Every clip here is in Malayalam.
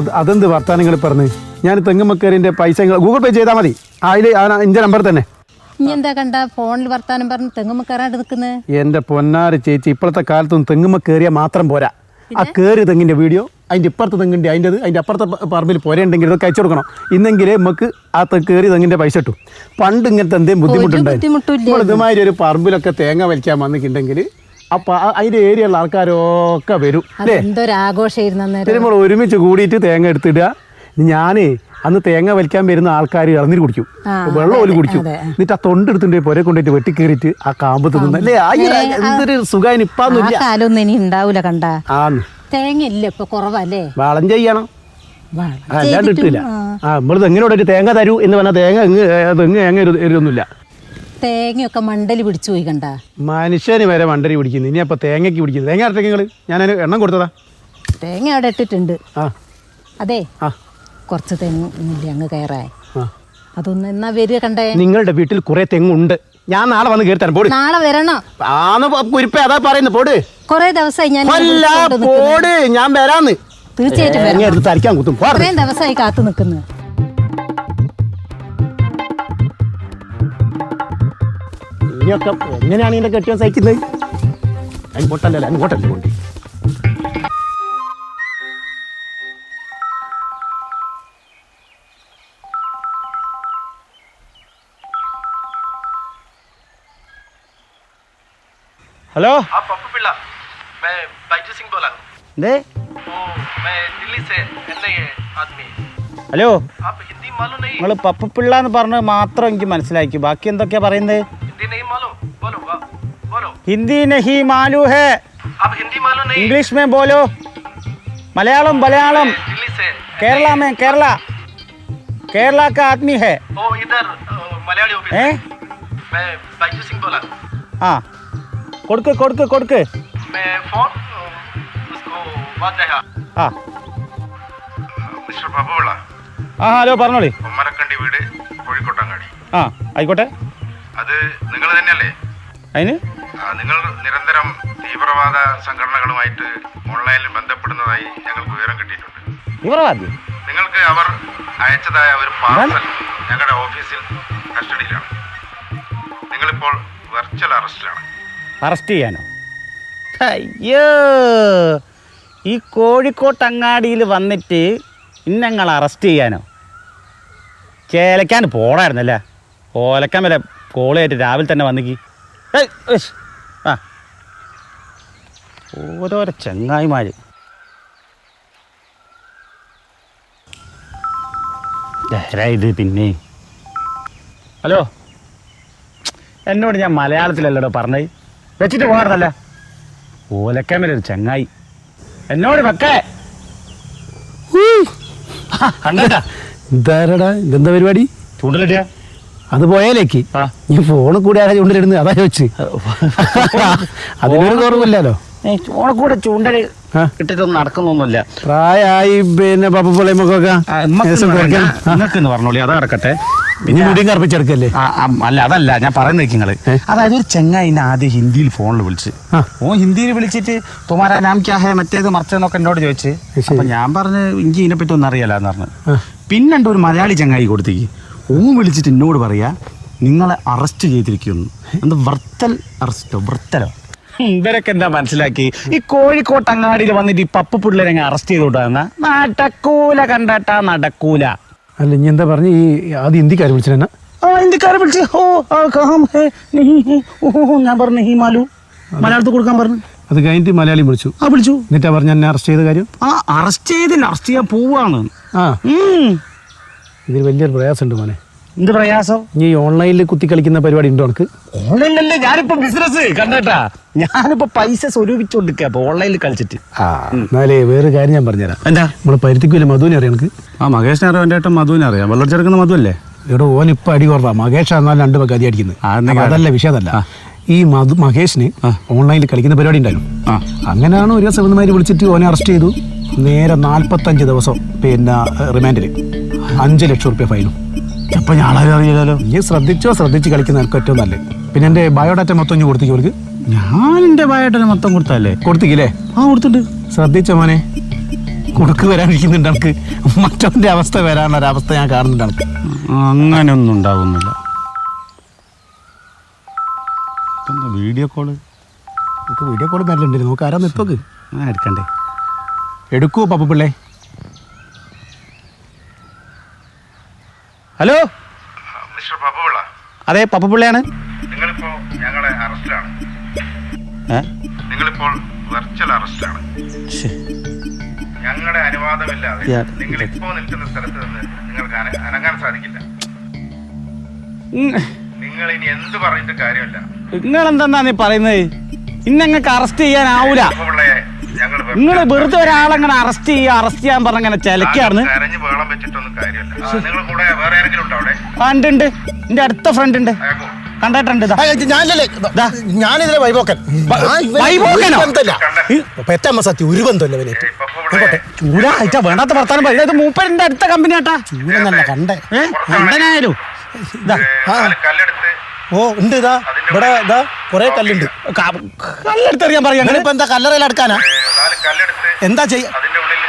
അത് അതെന്ത് വർത്താനങ്ങൾ പറഞ്ഞു? ഞാൻ തെങ്ങുമക്കേരിന്റെ പൈസ ഗൂഗിൾ പേ ചെയ്താൽ മതി. അതിൽ എന്റെ നമ്പർ തന്നെ. ഇനി എന്താ കണ്ട? ഫോണിൽ വർത്താനം പറഞ്ഞ് തെങ്ങുമ്മ കയറാണ്ട് നിൽക്കുന്നത് എന്റെ പൊന്നാറ് ചേച്ചി ഇപ്പോഴത്തെ കാലത്തൊന്നും തെങ്ങുമ്മ കയറിയാൽ മാത്രം പോരാ. ആ കയറി തെങ്ങിന്റെ വീഡിയോ അതിന്റെ ഇപ്പുറത്തെ തെങ്ങിന്റെ അതിന്റെ അതിന്റെ അപ്പുറത്തെ പറമ്പിൽ പോരേണ്ടെങ്കിൽ ഇതൊക്കെ അയച്ചു കൊടുക്കണം. ഇന്നെങ്കിലേ നമുക്ക് ആ കയറി തെങ്ങിന്റെ പൈസ കിട്ടും. പണ്ട് ഇങ്ങനത്തെ എന്തെങ്കിലും ബുദ്ധിമുട്ടുണ്ടായിരുന്നു. ഇതുമാതിരി ഒരു പറമ്പിലൊക്കെ തേങ്ങ വലിക്കാൻ വന്നിട്ടുണ്ടെങ്കിൽ അപ്പം ഏരിയ ഏരിയയുള്ള ആൾക്കാരൊക്കെ വരും. നമ്മൾ ഒരുമിച്ച് കൂടിയിട്ട് തേങ്ങ എടുത്തിടുക. ഞാനേ അന്ന് തേങ്ങ വലിക്കാൻ വരുന്ന ആൾക്കാർ ഇളന്നിട്ട് കുടിക്കും. വെള്ളം ഓൽ കുടിക്കും. എന്നിട്ട് ആ തൊണ്ട് എടുത്തിട്ട് പുര കൊണ്ടിട്ട് വെട്ടിക്കേറിയിട്ട് ആ കാമ്പ് തിന്നുന്ന അല്ലേ? ഒരു എന്തൊരു ആ ഇപ്പൊന്നുമില്ല കാലമൊന്നും ഇനി ഉണ്ടാവൂല കണ്ട. ആന്ന്. തേങ്ങ ഇല്ല ഇപ്പൊ കുറവല്ലേ? വളം ചെയ്യണം. അല്ലാണ്ട് കിട്ടില്ല ആ. നമ്മളിത് എങ്ങനെ തെങ്ങിനോട് തേങ്ങ തരൂ എന്ന് പറഞ്ഞാൽ തേങ്ങ തെങ്ങ് തേങ്ങ എരുതൊന്നുമില്ല. തേങ്ങയൊക്കെ മണ്ടലി പിടിച്ചു പോയി കണ്ട? മനുഷ്യന് വരെ മണ്ടലി പിടിക്കുന്നു. ഇനി അപ്പൊ തേങ്ങയ്ക്ക് പിടിക്കുന്നു തേങ്ങ അരട്ടെ നിങ്ങൾ ഞാൻ എണ്ണം കൊടുത്തതാ. തേങ്ങ അവിടെ ഇട്ടിട്ടുണ്ട്. അതെ. കുറച്ച് തെങ്ങില്ല അങ്ങ് കയറായി അതൊന്ന് എന്നാ വരിക കണ്ടേ? നിങ്ങളുടെ വീട്ടിൽ കുറെ തെങ്ങുണ്ട്. ഞാൻ നാളെ വന്ന് കയറി തരാം. പോട്. നാളെ വരണം. ആന്ന് കുരിപ്പ അതാ പറയുന്നത് പോട്. കുറെ ദിവസമായി ഞാൻ. പോട്. ഞാൻ വരാന്ന്. തീർച്ചയായിട്ടും തരിക്കാൻ കുത്തും. കുറേ ദിവസമായി കാത്തു നിൽക്കുന്നു. ഇനിയൊക്കെ എങ്ങനെയാണ് ഇതിന്റെ കെട്ടിയാൻ സഹിക്കുന്നത് അങ്ങോട്ടല്ലേ അങ്ങോട്ടല്ലേ കൊണ്ട് ഹലോ हाँ पप्पू पिल्ला मैं बाइजू सिंह बोला हूँ എന്തേ वो मैं दिल्ली से एन आदमी ഹലോ आप हिंदी मालूम नहीं നിങ്ങൾ പപ്പപ്പിള്ള എന്ന് പറഞ്ഞത് മാത്രം എനിക്ക് മനസ്സിലാക്കി ബാക്കി എന്തൊക്കെയാ പറയുന്നത് हिंदी नहीं मालूम बोलो वाह, बोलो ഹിന്ദി നഹി മാലു ഹേ आप हिंदी मालूम नहीं ഇംഗ്ലീഷ് മേ ബോലോ മലയാളം മലയാളം मैं दिल्ली से കേരള മേ കേരള കേരള का आदमी है ओ इधर अ, मलयाली ऑफिस ഏ मैं बाइजू सिंह बोला हूँ ആ കൊടുക്ക് കൊടുക്ക് കൊടുക്ക് मैं फोन अ, उसको बात रहा ആ മിസ്റ്റർ പപ്പുള്ള ആ ഹലോ പറഞ്ഞോളി ഒമ്മരക്കണ്ടി വീട് കോഴിക്കോട്ടങ്ങാടി ആ ആയിക്കോട്ടെ അത് നിങ്ങൾ തന്നെയല്ലേ? അതിന്? നിങ്ങൾ നിരന്തരം തീവ്രവാദ സംഘടനകളുമായിട്ട് ഓൺലൈനിൽ ബന്ധപ്പെടുന്നതായി ഞങ്ങൾക്ക് വിവരം കിട്ടിയിട്ടുണ്ട്. തീവ്രവാദി? നിങ്ങൾക്ക് അവർ അയച്ചതായ ഒരു പാർസൽ ഞങ്ങളുടെ ഓഫീസിൽ കസ്റ്റഡിയിലാണ്. നിങ്ങളിപ്പോൾ വെർച്വൽ അറസ്റ്റിലാണ് അറസ്റ്റ് ചെയ്യാനോ? അയ്യോ! ഈ കോഴിക്കോട്ടങ്ങാടിയിൽ വന്നിട്ട് ഇന്നങ്ങൾ അറസ്റ്റ് ചെയ്യാനോ? ചേലക്കാൻ പോണായിരുന്നല്ലേ? ഓലക്കാൻ വരെ കോളായിട്ട് രാവിലെ തന്നെ വന്നിക്ക്. ആ. ഓരോരോ ചങ്ങായിമാർ ഇത് പിന്നെ? ഹലോ. എന്നോട് ഞാൻ മലയാളത്തിലല്ലടോ പറഞ്ഞത്. വെച്ചിട്ട് പോകാറുണ്ടല്ല ഓലക്കാമല ഒരു ചങ്ങായി. എന്നോട് വെക്കേ. ഇതെന്താ പരിപാടി? ചൂണ്ടലിട്ടിയ? അത് പോയാലേക്ക്. ഈ ഫോണിൽ കൂടെ ആരാ ചൂണ്ടിലിടുന്നത്? അതാ ചോദിച്ചു. അതിനൊരു കുറവില്ലല്ലോ. ഓണക്കൂടെ ചൂണ്ടൽ കിട്ടിട്ടൊന്നും നടക്കുന്നൊന്നുമില്ല. പ്രായമായി പിന്നെ പപ്പപ്പിള്ളേമൊക്കെ നിങ്ങൾക്കെന്ന് പറഞ്ഞോളി അത് നടക്കട്ടെ. പിന്നെ മുടിയും കറുപ്പിച്ചെടുക്കല്ലേ? അല്ല അതല്ല ഞാൻ പറയുന്നത് നിങ്ങൾ. അതായത് ഒരു ചെങ്ങായി ആദ്യം ഹിന്ദിയിൽ ഫോണിൽ വിളിച്ച്. ഓ ഹിന്ദിയിൽ വിളിച്ചിട്ട് തുമാരാ നാം ക്യാഹേ മറ്റേത് മറിച്ചതെന്നൊക്കെ എന്നോട് ചോദിച്ച്. അപ്പൊ ഞാൻ പറഞ്ഞ് എനിക്ക് ഇതിനെപ്പറ്റി ഒന്നും അറിയാലോ എന്ന് പറഞ്ഞു പിന്നെ പിന്നെണ്ട് ഒരു മലയാളി ചെങ്ങായി കൊടുത്തേക്ക്. ഓ വിളിച്ചിട്ട് എന്നോട് പറയാ നിങ്ങളെ അറസ്റ്റ് ചെയ്തിരിക്കുന്നു. എന്താ വർത്തൽ അറസ്റ്റോ വർത്തലോ? ഇവരൊക്കെ എന്താ മനസ്സിലാക്കി? ഈ കോഴിക്കോട്ട് അങ്ങാടിയിൽ വന്നിട്ട് ഈ പപ്പു പിള്ളേരെ അറസ്റ്റ് ചെയ്തോട്ടാ നടക്കൂല കണ്ടാട്ടാ നടക്കൂല. അല്ല ഇനി എന്താ പറഞ്ഞു? ഈ ആദ്യം ഹിന്ദിക്കാർ വിളിച്ചിരുന്ന ആ വിളിച്ചു വിളിച്ച്. ഓ ആ കഹാം ഹേ നഹീ ഓ, ഞാൻ പറഞ്ഞു ഹീ മാലു. മലയാളത്തിൽ കൊടുക്കാൻ പറഞ്ഞു. അത് കഴിഞ്ഞിട്ട് മലയാളി വിളിച്ചു. ആ വിളിച്ചു. എന്നിട്ടാ പറഞ്ഞു എന്നെ അറസ്റ്റ് ചെയ്ത കാര്യം? ആ അറസ്റ്റ് ചെയ്തില്ല അറസ്റ്റ് ചെയ്യാൻ പോവാണ് ആ. ഉം. ഇതിൽ വലിയൊരു പ്രയാസമുണ്ട് മോനെ. എന്ത് പ്രയാസം? നീ ഈ ഓൺലൈനിൽ കുത്തി കളിക്കുന്ന പരിപാടി ഉണ്ടോ എനിക്ക് ഓൺലൈനിലല്ലേ ഞാനിപ്പോ ബിസിനസ് കണ്ടേട്ടാ. ഞാനിപ്പോ പൈസ സ്വരൂപിച്ചോണ്ടിരിക്കുക അപ്പൊ ഓൺലൈനിൽ കളിച്ചിട്ട്. ആ എന്നാലേ വേറെ കാര്യം ഞാൻ പറഞ്ഞുതരാം. എന്താ? നമ്മളെ പരുത്തിക്കുമല്ലേ മധുവിനെ അറിയാം എനിക്ക് ആ മകേഷിനെ അറിയാം എന്റെ ഏട്ടൻ മധുവിനെ അറിയാം. വെള്ളച്ചെടുക്കുന്ന മധു അല്ലേ ഇവിടെ ഓൻ ഇപ്പൊ അടി കുറവാ. മഹേഷ് എന്നാലും രണ്ട് പേർക്ക് അടി അടിക്കുന്നത്? അതല്ല വിഷയതല്ല ഈ മധു മഹേഷിന് ഓൺലൈനിൽ കളിക്കുന്ന പരിപാടി ഉണ്ടായിരുന്നു. അങ്ങനെയാണ് ഒരു ദിവസം ഇവന്മാര് വിളിച്ചിട്ട് ഓനെ അറസ്റ്റ് ചെയ്തു. നേരെ നാൽപ്പത്തഞ്ച് ദിവസം പിന്നെ റിമാൻഡിൽ അഞ്ച് ലക്ഷം റുപ്യ ഫൈനും അപ്പൊ ഞാളാരും അറിയില്ലല്ലോ. നീ ശ്രദ്ധിച്ചോ ശ്രദ്ധിച്ച് കളിക്കുന്ന എനിക്ക് ഏറ്റവും നല്ലത് പിന്നെ എന്റെ ബയോഡാറ്റ മൊത്തം കൊടുത്തിക്കോ കൊടുത്തേക്ക് ഞാൻ എന്റെ ബയോഡാറ്റ മൊത്തം കൊടുത്തല്ലേ കൊടുത്തിക്കില്ലേ? ആ കൊടുത്തിട്ട് ശ്രദ്ധിച്ച മോനെ? കുടുക്ക് വരാനിരിക്കുന്നുണ്ട് എനിക്ക് മറ്റൊന്റെ അവസ്ഥ വരാനൊരവസ്ഥ ഞാൻ കാണുന്നുണ്ട് എനിക്ക് അങ്ങനെയൊന്നും ഉണ്ടാവുന്നില്ല. വീഡിയോ കോൾ വീഡിയോ കോൾ വരലുണ്ട് നമുക്ക് ആരാ എടുക്കണ്ടേ? എടുക്കുവോ പപ്പ പിള്ളേ ഹലോ? മിസ്റ്റർ പപ്പുപിള്ള. അതെ പപ്പുപിള്ളയാണ്. നിങ്ങളിപ്പോ ഞങ്ങളെ അറസ്റ്റിലാണ് നിങ്ങളിപ്പോൾ വെർച്വൽ അറസ്റ്റാണ്. ഞങ്ങളുടെ അനുവാദമില്ലാതെ നിങ്ങൾ ഇപ്പോൾ നിൽക്കുന്ന സ്ഥലത്ത് നിന്ന് നിങ്ങൾക്ക് അന- അനങ്ങാൻ സാധിക്കില്ല. നിങ്ങൾ ഇനി എന്ത് പറഞ്ഞിട്ട് കാര്യമില്ല. നിങ്ങളെന്താ നീ പറയുന്നത്? ഇന്നങ്ങൾക്ക് അറസ്റ്റ് ചെയ്യാനാവൂല. നിങ്ങൾ വെറുതെ ഒരാളെങ്ങനെ അറസ്റ്റ് ചെയ്യുക അറസ്റ്റ് ചെയ്യാൻ പറഞ്ഞ അങ്ങനെ ചിലക്കാണ് കരഞ്ഞ് ബഹളം വെച്ചിട്ടൊന്നും കാര്യമില്ല. നിങ്ങൾ കൂടെ വേറെ ആരെങ്കിലും ഉണ്ടോ അവിടെ? കണ്ടുണ്ട് എന്റെ അടുത്ത ഫ്രണ്ട് ഉണ്ട്. അയക്കോ കണ്ടിട്ടുണ്ട് ഇതാ. ഞാനല്ലേ ഞാനിതിലെ വൈബോക്കൻ വൈബോക്കനോ? പെറ്റമ്മ സത്യം ഒരു ബന്ധമല്ല ഇവന്. ചൂടായിട്ടാ വേണ്ടാത്ത വർത്താനം പറയും. ഇത് മൂപ്പരിന്റെ അടുത്ത കമ്പനി ആട്ടാ. ചൂടെന്നല്ല കണ്ടേ. ഏ? എന്തായാലും ഇതാ ഏ, നാല് കല്ലെടുത്ത് ഓ ഉണ്ട് ഇതാ ഇവിടെ ഇതാ കൊറേ കല്ലുണ്ട്. ക- കല്ലെടുത്തെറിയാൻ പറയാ അങ്ങനെ? നിങ്ങളിപ്പോ എന്താ കല്ലറയിൽ അടുക്കാനാ? എന്താ ചെയ്യ?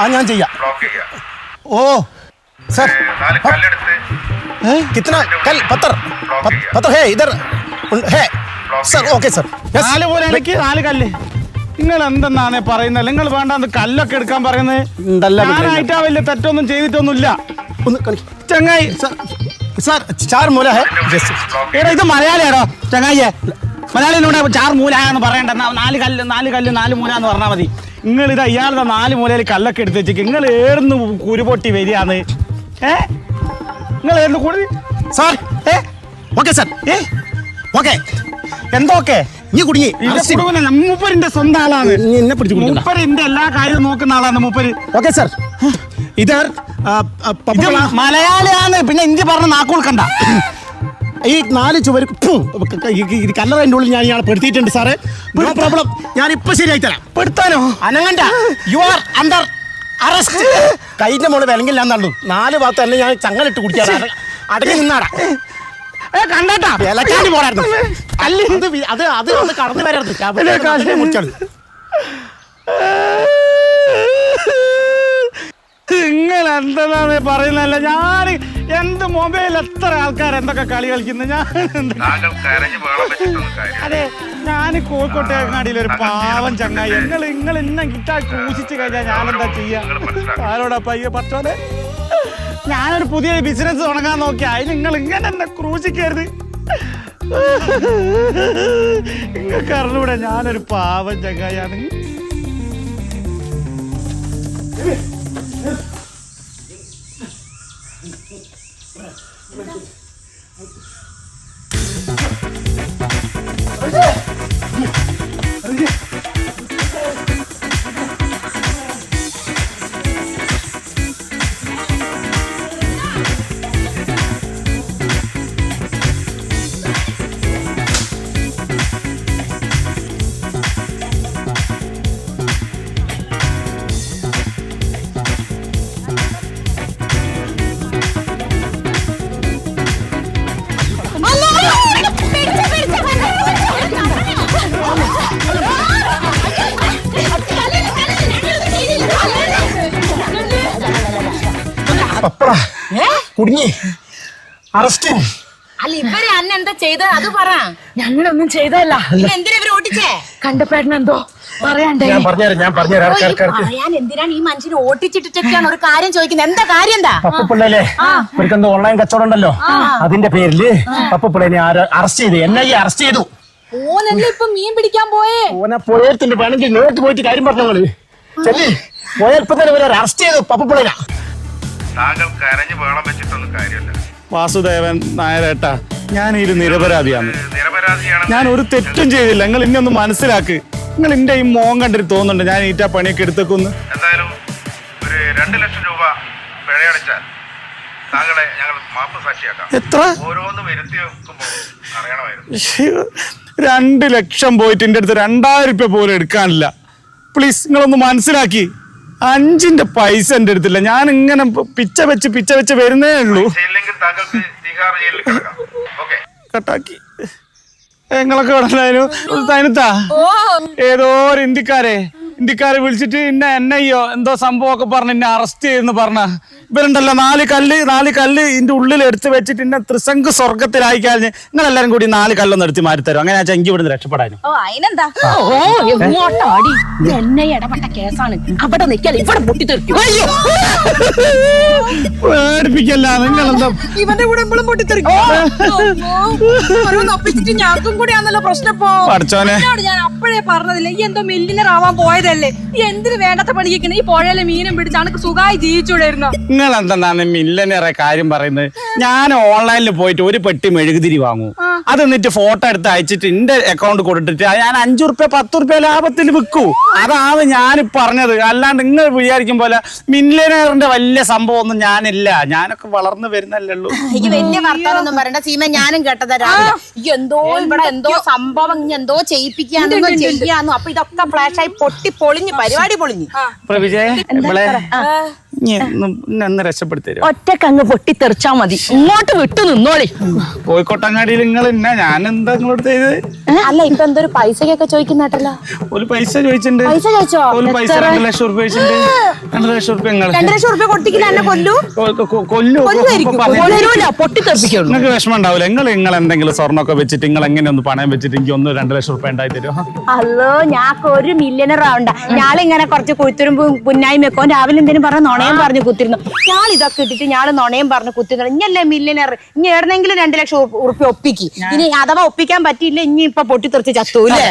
ആ ഞാൻ ചെയ്യാം. ഓ സർ കിത്തന കൽ പത്തർ പത്തർ ഹേ ഇതർ ഹേ സർ ഓക്കെ സർ. നാല് പോലെ എനിക്ക് നാല് കല്ല്. നിങ്ങൾ എന്തെന്നാണ് പറയുന്നത്? നിങ്ങൾ വേണ്ട അത് കല്ലൊക്കെ എടുക്കാൻ പറയുന്നത്. ഞാനായിട്ട് ആ വലിയ തെറ്റൊന്നും ചെയ്തിട്ടൊന്നുമില്ല. ചങ്ങായി. സാർ ചാർ മൂല ഹേ. ഇത് മലയാളിയാണോ? ചങ്ങായിയെ. മലയാളിയിലൂടെ ചാർ മൂല എന്ന് പറയണ്ട. നാല് കല്ല് നാല് കല്ല് നാല് മൂല എന്ന് പറഞ്ഞാൽ മതി. നിങ്ങൾ ഇത് ഇയാളുടെ നാല് മൂലയിൽ കല്ലൊക്കെ എടുത്ത് വെച്ചിട്ട് നിങ്ങൾ ഏർന്ന് കുരുപൊട്ടി വരികയാണ്. ഏ? നിങ്ങൾ ഏർന്ന് കൂടുതൽ സാർ. ഏ? Okay sir. ഏ? ഓക്കെ. എന്തൊക്കെ നീ കുടുങ്ങി. മൂപ്പരിന്റെ സ്വന്തം ആളാണ്. നീ എന്നെ പിടിച്ചു മൂപ്പരിന്റെ എല്ലാ കാര്യവും നോക്കുന്ന ആളാണ് മൂപ്പര്. Okay sir. ഇതാർ മലയാളിയാണ്. പിന്നെ ഇന്ത്യ പറഞ്ഞ നാക്കുകൊടുക്കണ്ട ഈ നാല് ചുവര് കല്ലറ കല്ലറ ഉള്ളിൽ ഞാൻ ഇയാളെ പെടുത്തിയിട്ടുണ്ട് സാറേ. പ്രോബ്ലം ഞാൻ ഇപ്പൊ ശരിയായി തരാം. പെടുത്താനോ? അനങ്ങണ്ട. യു ആർ അണ്ടർ അറസ്റ്റ് കൈന്റെ മോൾ വിലങ്ങില്ല എന്നാണു നാല് ഭാഗത്ത് തന്നെ ഞാൻ ചങ്ങലിട്ട് കുടിക്കാറ് അടങ്ങി നിന്നാടാ. കണ്ടട്ടാ. വിലക്കാണ്ടി പോടായിരുന്നു അല്ല അത് അത് അത് അത് കടന്നു വരായിരുന്നു. മുറിച്ചാണ് നിങ്ങൾ എന്താണ് പറയുന്നല്ല ഞാൻ എന്ത് മൊബൈൽ എത്ര ആൾക്കാർ എന്തൊക്കെ കളി കളിക്കുന്നു? ഞാൻ അതെ ഞാൻ കോഴിക്കോട്ടെ അങ്ങാടിയിൽ ഒരു പാവം ചങ്ങായി. നിങ്ങൾ നിങ്ങൾ ഇന്നെ കിട്ടാ കൂശിച്ച് കഴിഞ്ഞാൽ ഞാൻ എന്താ ചെയ്യാ? ആരോടാ പയ്യെ പറ്റോലെ ഞാനൊരു പുതിയ ബിസിനസ് തുടങ്ങാൻ നോക്കി അതിന് നിങ്ങൾ ഇങ്ങനെ എന്നെ ക്രൂശിക്കരുത്. നിങ്ങൾക്ക് അറിഞ്ഞൂടെ ഞാനൊരു പാവം ചങ്ങായാണ് കുടുങ്ങി. അറസ്റ്റ് അല്ല ഇവർ അന്നെന്താ ചെയ്തത്? അത് പറ. ഞങ്ങളൊന്നും ചെയ്തല്ല എന്തിനാ ഇവർ ഓട്ടിച്ചേ? കണ്ടപ്പേട്ടനെന്തോ പറയണ്ടേ? ഞാൻ പറഞ്ഞുതരാം ഞാൻ പറഞ്ഞുതരാം. ഞാൻ എന്തിനാണ് ഈ മനുഷ്യനെ ഓട്ടിച്ചിട്ടിട്ടൊക്കെയാണ് ഒരു കാര്യം ചോദിക്കുന്നത്? എന്താ കാര്യം എന്താ? പപ്പപ്പിള്ളല്ലേ ഇവർക്ക് എന്തോ ഓൺലൈൻ കച്ചവടം ഉണ്ടല്ലോ. അതിന്റെ പേരിൽ പപ്പപ്പിള്ളനെ അറസ്റ്റ് ചെയ്തു? എന്നെ അറസ്റ്റ് ചെയ്തു. ഓനല്ലേ ഇപ്പൊ മീൻ പിടിക്കാൻ പോയേ? ഓനെ പോയത്തിന്റെ വേണമെങ്കിൽ നേരിട്ട് പോയിട്ട് കാര്യം പറഞ്ഞോൾ ചെല്ലി പോയപ്പോ തന്നെ ഇവരെ അറസ്റ്റ് ചെയ്തു പപ്പപ്പിള്ളന താങ്കൾ കരഞ്ഞു വേളം വെച്ചിട്ടൊന്നും കാര്യമില്ല. വാസുദേവൻ നായരേട്ട ഞാൻ ഇത് നിരപരാധിയാണ് നിരപരാധിയാണ് ഞാൻ ഒരു തെറ്റും ചെയ്തില്ല. നിങ്ങൾ ഇന്നെ ഒന്ന് മനസ്സിലാക്ക്. നിങ്ങൾ എന്റെ ഈ മോൻ കണ്ടിട്ട് തോന്നുന്നുണ്ട് ഞാൻ ഈറ്റ പണിയൊക്കെ എടുത്തേക്കൊന്ന്. എന്തായാലും ഒരു രണ്ട് ലക്ഷം രൂപ പിഴയടച്ചാൽ താങ്കളെ ഞങ്ങൾ മാപ്പ് സാക്ഷിയാക്കാം. എത്ര? ഓരോന്ന് വരുത്തി വെക്കുമ്പോൾ അറിയണമായിരുന്നു രണ്ട് ലക്ഷം പോയിട്ട് എന്റെ അടുത്ത് രണ്ടായിരം രൂപ പോലും എടുക്കാനില്ല. പ്ലീസ് നിങ്ങളൊന്ന് മനസ്സിലാക്കി. അഞ്ചിന്റെ പൈസ എന്റെ അടുത്തില്ല. ഞാൻ ഇങ്ങനെ പിച്ച വെച്ച് പിച്ച വെച്ച് വരുന്നേ ഉള്ളൂ. ഇല്ലെങ്കിൽ താങ്കൾക്ക് തിഹാർ ജയിലിൽ കിടക്കാം. ഓക്കെ. കട്ടാക്കി. നിങ്ങളൊക്കെ ഉണ്ടായിരുന്നു തനിത്താ? ഏതോ ഒരു ഇന്ത്യക്കാരെ. ഇന്ത്യക്കാരെ വിളിച്ചിട്ട് ഇന്ന എന്നെയ്യോ എന്തോ സംഭവമൊക്കെ പറഞ്ഞ് എന്നെ അറസ്റ്റ് ചെയ്യുന്നു പറഞ്ഞ. ഇവരുണ്ടല്ലോ നാല് കല്ല് നാല് കല്ല് ഇതിന്റെ ഉള്ളിൽ എടുത്ത് വെച്ചിട്ട് എന്നെ ത്രിസംഗ് സ്വർഗത്തിലായി കഴിഞ്ഞ് നിങ്ങൾ എല്ലാരും കൂടി നാല് കല്ലൊന്ന് എടുത്ത് മാറി തരും അങ്ങനെ വെച്ചാൽ എനിക്ക് ഇവിടുന്ന് രക്ഷപ്പെടാനും. ഓ അതിനെന്താ? ഓ എങ്ങോട്ടാടി എന്നെ ഇടപെട്ട കേസാണ്. അവിടെ നിൽക്കാൻ ഇവിടെ പൊട്ടിത്തെറിക്കും. പേടിപ്പിക്കല്ല നിങ്ങളെന്താ? ഇവന്റെ കൂടെ എപ്പോഴും പൊട്ടിത്തെറിക്കും. ഒപ്പിച്ചിട്ട് പ്രശ്നം ഇപ്പോ. പഠിച്ചോനെ. എന്നോട് ഞാൻ അപ്പോഴേ പറഞ്ഞതില്ലേ ഈ എന്തോ മില്ലിനർ ആവാൻ പോയതല്ലേ? ഈ എന്തിന് വേണ്ടാത്ത പണിക്കണേ ഈ പുഴയിലെ മീനും പിടിച്ച് അനക്ക് സുഖമായി ജീവിച്ചൂടായിരുന്നോ നിങ്ങൾ എന്താണ് മില്ലനേറെ കാര്യം പറയുന്നത്? ഞാൻ ഓൺലൈനിൽ പോയിട്ട് ഒരു പെട്ടി മെഴുകുതിരി വാങ്ങും. അത് എന്നിട്ട് ഫോട്ടോ എടുത്ത് അയച്ചിട്ട് എന്റെ അക്കൗണ്ട് കൊടുത്തിട്ട് ഞാൻ അഞ്ചു റുപ്യ പത്ത് റുപ്യ ലാഭത്തിൽ വിൽക്കൂ. അതാണ് ഞാൻ പറഞ്ഞത്. അല്ലാണ്ട് നിങ്ങൾ വിചാരിക്കും പോലെ മില്ലനേറിന്റെ വലിയ സംഭവം ഒന്നും ഞാനില്ല. ഞാനൊക്കെ വളർന്നു വരുന്നല്ലേ ഉള്ളൂ. ഈ വലിയ വർത്താനൊന്നും പറയണ്ട. സീമ ഞാനും കേട്ടതാ എന്തോ ഇവിടെ എന്തോ സംഭവം ഇനി എന്തോ ചെയ്യിപ്പിക്കാന്നോ ചെയ്യാന്നോ. അപ്പൊ ഇതൊക്കെ ഫ്ലാഷായി പൊട്ടി പൊളിഞ്ഞ് പരിപാടി പൊളിഞ്ഞു. പ്രവിജയ എന്നെ ഒന്ന് രക്ഷപ്പെടുത്തരും ഒറ്റക്കങ്ങ് പൊട്ടിത്തെറിച്ചാ മതി. ഇങ്ങോട്ട് വിട്ടു നിന്നോളി. കോഴിക്കോട്ടങ്ങാടിയിൽ നിങ്ങൾ എന്നാ ഞാൻ എന്താ നിങ്ങളോട് ചെയ്ത്? അല്ല ഇപ്പൊ എന്തൊരു പൈസക്കൊക്കെ ചോദിക്കുന്നോ ഒരു പൈസ ചോദിച്ചിട്ടുണ്ട്. പൈസ ചോദിച്ചോ? ഒരു പൈസ രണ്ട് ലക്ഷം റുപ്യ ചോദിച്ചിട്ടുണ്ട്. രണ്ട് ലക്ഷം റുപ്യ നിങ്ങൾ രണ്ടു ലക്ഷം റുപ്യ കൊടുത്തിക്കില്ല എന്നെ കൊല്ലു? കൊല്ലു. കൊല്ലുമായിരിക്കും. കൊല്ലൂല പൊട്ടിത്തെറിപ്പിക്കുള്ളൂ. നിങ്ങൾക്ക് വിഷമം ഉണ്ടാവില്ല നിങ്ങൾ നിങ്ങൾ എന്തെങ്കിലും സ്വർണമൊക്കെ വെച്ചിട്ട് നിങ്ങൾ എങ്ങനെ ഒന്ന് പണയം വെച്ചിട്ട് എനിക്ക് ഒന്ന് രണ്ട് ലക്ഷം റുപ്യ ഉണ്ടായി തരുമോ അല്ലോ ഞാൻ ഒരു മില്യണർ ആവണ്ട. ഞാളിങ്ങനെ കുറച്ച് കുത്തുരുമ്പും പുന്നായി വെക്കോ രാവിലെ എന്തെങ്കിലും പറഞ്ഞ നുണയും പറഞ്ഞ് കുത്തിരുന്നു. ഞാൻ ഇതൊക്കെ ഇട്ടിട്ട് ഞാൻ നുണയും പറഞ്ഞ് കുത്തിരുന്നു. ഇനിയല്ലേ മില്ലിനർ ഇനി എവിടെന്നെങ്കിലും രണ്ടു ലക്ഷം ഉറുപ്പ്യ ഒപ്പിക്ക്. ഇനി അഥവാ ഒപ്പിക്കാൻ പറ്റിയില്ല ഇനി ഇപ്പൊ പൊട്ടിത്തെറിച്ച് ചത്തൂല്ലേ